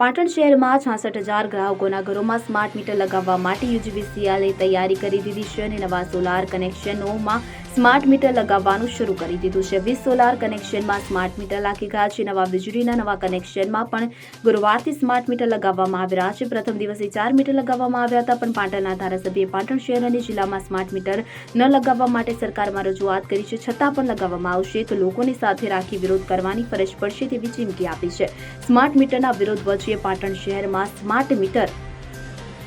પાટણ શહેરમાં છાસઠ હજાર ગ્રાહકોના ઘરોમાં સ્માર્ટ મીટર લગાવવા માટે યુજીવીસીએલે તૈયારી કરી દીધી છે અને નવા સોલાર કનેક્શનોમાં સ્માર્ટ મીટર લગાવવાનું શરૂ કરી દીધું છે. વીસ સોલાર કનેક્શનમાં સ્માર્ટ મીટર લાગી ગયા છે. નવા વીજળીના નવા કનેક્શનમાં પણ ગુરુવારથી સ્માર્ટ મીટર લગાવવામાં આવી રહ્યા છે. પ્રથમ દિવસે ચાર મીટર લગાવવામાં આવ્યા હતા, પણ પાટણના ધારાસભ્યએ પાટણ શહેર અને જિલ્લામાં સ્માર્ટ મીટર ન લગાવવા માટે સરકારમાં રજૂઆત કરી છે. છતાં પણ લગાવવામાં આવશે તો લોકોની સાથે રાખી વિરોધ કરવાની ફરજ પડશે તેવી ચીમકી આપી છે. સ્માર્ટ મીટરના વિરોધ વચ્ચે પાટણ શહેરમાં સ્માર્ટ મીટર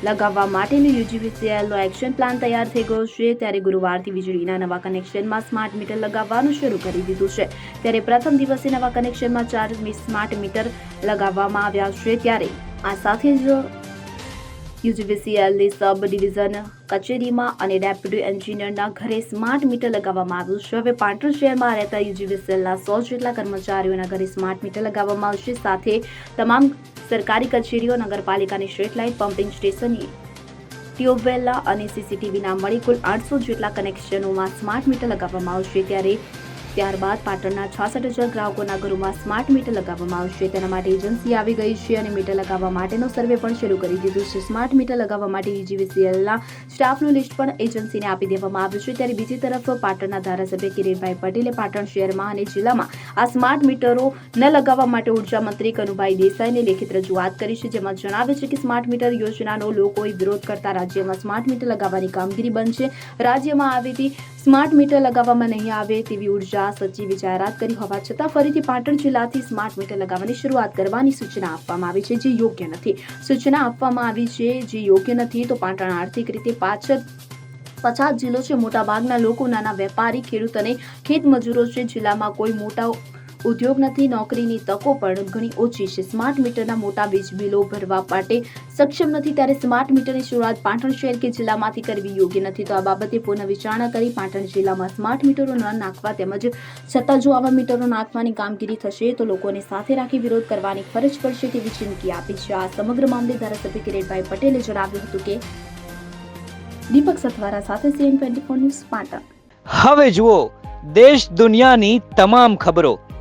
લગાવવા માટેનું યુજીવીસીએલનો એક્શન પ્લાન તૈયાર થઈ ગયો છે. ત્યારે ગુરુવારથી વીજળીના નવા કનેક્શનમાં સ્માર્ટ મીટર લગાવવાનું શરૂ કરી દીધું છે. ત્યારે પ્રથમ દિવસે નવા કનેક્શનમાં ચાર સ્માર્ટ મીટર લગાવવામાં આવ્યા છે. ત્યારે આ સાથે જ યુજીવીસીએલની સબ ડિવિઝન કચેરીમાં અને ડેપ્યુટી એન્જિનિયરના ઘરે સ્માર્ટ મીટર લગાવવામાં આવ્યું છે. હવે પાટણ શહેરમાં રહેતા યુજીવીસીએલના સો જેટલા કર્મચારીઓના ઘરે સ્માર્ટ મીટર લગાવવામાં આવશે. સાથે તમામ સરકારી કચેરીઓ, નગરપાલિકાની સ્ટ્રીટ લાઇટ પમ્પિંગ સ્ટેશનની ટ્યુબવેલના અને સીસીટીવીના મળી કુલ આઠસો જેટલા કનેક્શનોમાં સ્માર્ટ મીટર લગાવવામાં આવશે. ત્યારે ત્યારબાદ પાટણના છાસઠ હજાર ગ્રાહકોના ઘરોમાં સ્માર્ટ મીટર લગાવવામાં આવશે. તેના માટે એજન્સી આવી ગઈ છે અને મીટર લગાવવા માટેનો સર્વે પણ શરૂ કરી દીધું છે. સ્માર્ટ મીટર લગાવવા માટે યુજીવીસીએલના સ્ટાફનું લિસ્ટ પણ એજન્સીને આપી દેવામાં આવ્યું છે. ત્યારે બીજી તરફ પાટણના ધારાસભ્ય કિરીટભાઈ પટેલે પાટણ શહેરમાં અને જિલ્લામાં આ સ્માર્ટ મીટરો ન લગાવવા માટે ઊર્જા મંત્રી કનુભાઈ દેસાઈને લેખિત રજૂઆત કરી છે, જેમાં જણાવે છે કે સ્માર્ટ મીટર યોજનાનો લોકોએ વિરોધ કરતા રાજ્યમાં સ્માર્ટ મીટર લગાવવાની કામગીરી બનશે રાજ્યમાં આવેથી સ્માર્ટ મીટર લગાવવામાં નહીં આવે તેવી ઊર્જા સચિવે જાહેરાત કરી હોવા છતાં ફરીથી પાટણ જિલ્લાથી સ્માર્ટ મીટર લગાવવાની શરૂઆત કરવાની સૂચના આપવામાં આવી છે, જે યોગ્ય નથી. સૂચના આપવામાં આવી છે, જે યોગ્ય નથી તો પાટણ આર્થિક રીતે પાછળ પછાત જિલ્લો છે. મોટાભાગના લોકો નાના વેપારી ખેડૂત અને ખેત છે. જિલ્લામાં કોઈ મોટા ઉદ્યોગ નથી નોકરીની તકો પણ ઘણી ઓછી છે. સ્માર્ટ મીટરના મોટા વીજ બિલો ભરવા માટે સક્ષમ નથી ત્યારે સ્માર્ટ મીટરની શરૂઆત પાટણ શહેર કે જિલ્લામાંથી કરવી યોગ્ય નથી. તો આ બાબતે પુનઃ વિચારણા કરી પાટણ જિલ્લામાં સ્માર્ટ મીટરો ન નાખવા તેમજ છતાં જો આવા મીટરો નાખવાની કામગીરી થશે તો લોકોને સાથે રાખી વિરોધ કરવાની ફરજ પડશે તેવી ચીમકી આપી છે. આ સમગ્ર મામલે ધારાસભ્ય કિરીટભાઈ પટેલે જણાવ્યું હતું કે દીપક સથવારા સાથે CN twenty four news Patan. હવે જુઓ, દેશ દુનિયાની તમામ ખબરો.